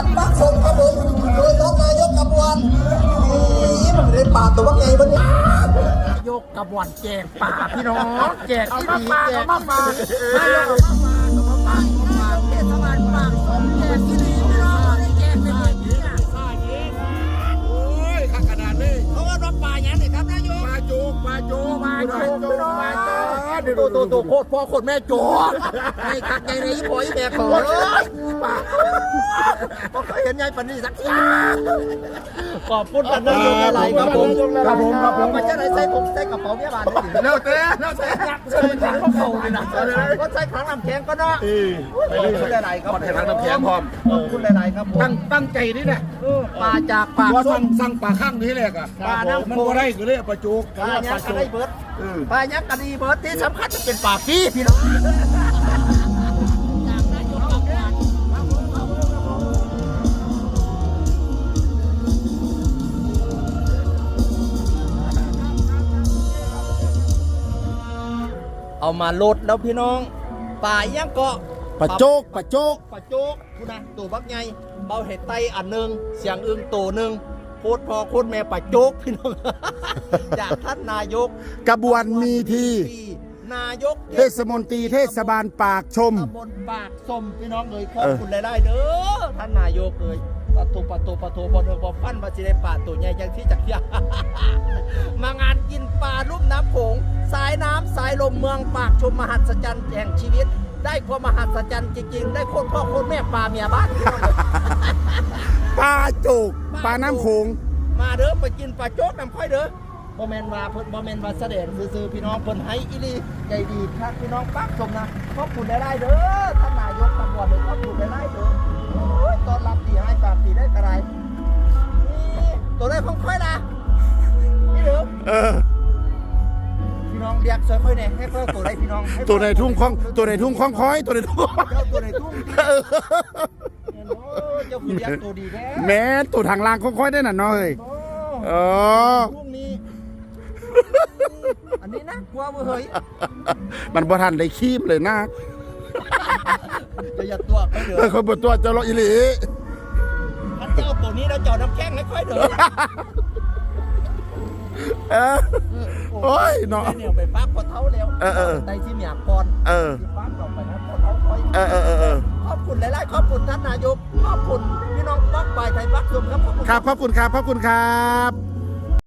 านปักสมครับผมโดยท้องนายกกระบวนนี่มันได้ป่าตัวว่าไงบ้างเนี่ยยกกระบวนแจกป่าพี่น้องแจกที่ดีแจกมาป่ามาเลยมาป่ามาป่ามาเทศบาลป่าสมแจกที่ดีพี่น้องแจกเป็นอย่างนี้อะโอ้ยข้างขนาดนี้เพราะว่ารับป่าอย่างนี้ครับนายกปลาจูกปลาจูกป่าโจกพี่น้องปลาจู ตัวตัวตัวโคตรพ่อโคตรแม่โจกไอ้ขัดใจในยี่ปอยแม่ขอเลยป่าก็เคยเห็นยายปนีสักทีขอบคุณท่านนายกอะไรครับผมครับผมครับผมมันจะได้ใส่ผมใส่กระเป๋าเมียบ้านได้ดิแล้วแต่แล้วแต่ใส่ถังข้าวเปล่าเลยนะก็ใส่ถังน้ำแข็งก็เนาะไปเลยขอบคุณหลายๆครับขอดให้ทางน้ำแข็งพร้อมขอบคุณหลายๆครับผมตั้งตั้งใจนี่แหละปลาจากปากว่าส้สั่มงสั่งปลาข้างนี้แหละอะปลาน้ำโขงมันบ่ได้ก็เลยปลาจูกปลายักษ์กระไดเบิร์ดเออ ปลายักษ์กระดีเบิร์ดที่สำคัญจะเป็นปลาพี่พี่น้องเอามาลดแล้วพี่น้องปลายังเกาะปะโจกปะโจกปลาโจกคุณนะตัวบักไงเบาเห็ดไตอันหนึ่งเสียงอึงตัวหนึ่ง โคตรพอโคตรแม่ปลาโจกพี่น้อง จากท่านนายกกระบวนมีทีที่นายกเทศมนตรีเทศบาลปากชม ตำบลปากส้มพี่น้องเลยขอบเออคุณหลายๆเด้อท่านนายกเลยปะโทปะโทปะโทบอลบอฟันมาสิได้ป่าตัวใหญ่ยังที่จักรยานมางานกินปลาลุ่มน้ำโขงสายน้ำสายลมเมืองปากชมมหัศจรรย์แห่งชีวิต ได้ความมหัศจรรย์จริงๆ ได้โคตรพ่อโคตรแม่ปลาเมียบ้านพี่น้องปลาโจก ปลาน้ำโขงมาเด้อไปกินปลาโจ๊กน้ำค่อยเด้อบ่แม่นว่าเพิ่นบ่แม่นว่าแสดงซื่อๆพี่น้องเพิ่นให้อีหลีใจดีครับพี่น้องปักสมนะขอบคุณได้ๆเด้อท่านนายกตำรวจเลยขอบคุณได้ๆเด้อโอ้ยตอนรับดีให้ปากดีได้กระไรนี่ตัวได้ของค่อยนะนี่เด้อเออพี่น้องเรียกซอยค่อยแน่ให้เพิ่มตัวได้พี่น้องให้ตัวในทุ่งคล้องตัวในทุ่งคล้องคอยตัวในทุ่งเจ้าตัวในทุ่งที่โอ้ย เจ้าคือเรียกตัวดีแท้แม้ตัวทางล่างคล้องคอยได้น่ะเนาะเฮ้ยโอ้เออพรุ่งนี้ อันนี้นะกลัวบ่เฮ้ยมันบ่ทันได้คีบเลยนะจะอย่าตัวค่อยเด้เอออคนบ่ตัวเจ้าเราอีหลีถ้าเจ้าตัวนี้แล้วเจ้าน้ำแข็งให้ค่อยเด้อเออโอ้ยเนาะเนี่ยไปปักพอเท้าแล้วเออเออได้ที่เมียก่อนเออที่ปักต่อไปนะพอเท้าค่อยเออเออเออเออขอบคุณหลายๆขอบคุณท่านนายก ขอบคุณพี่น้องปักปลายไทยปักสมครับขอบคุณ ครับขอบคุณครับขอบคุณครับ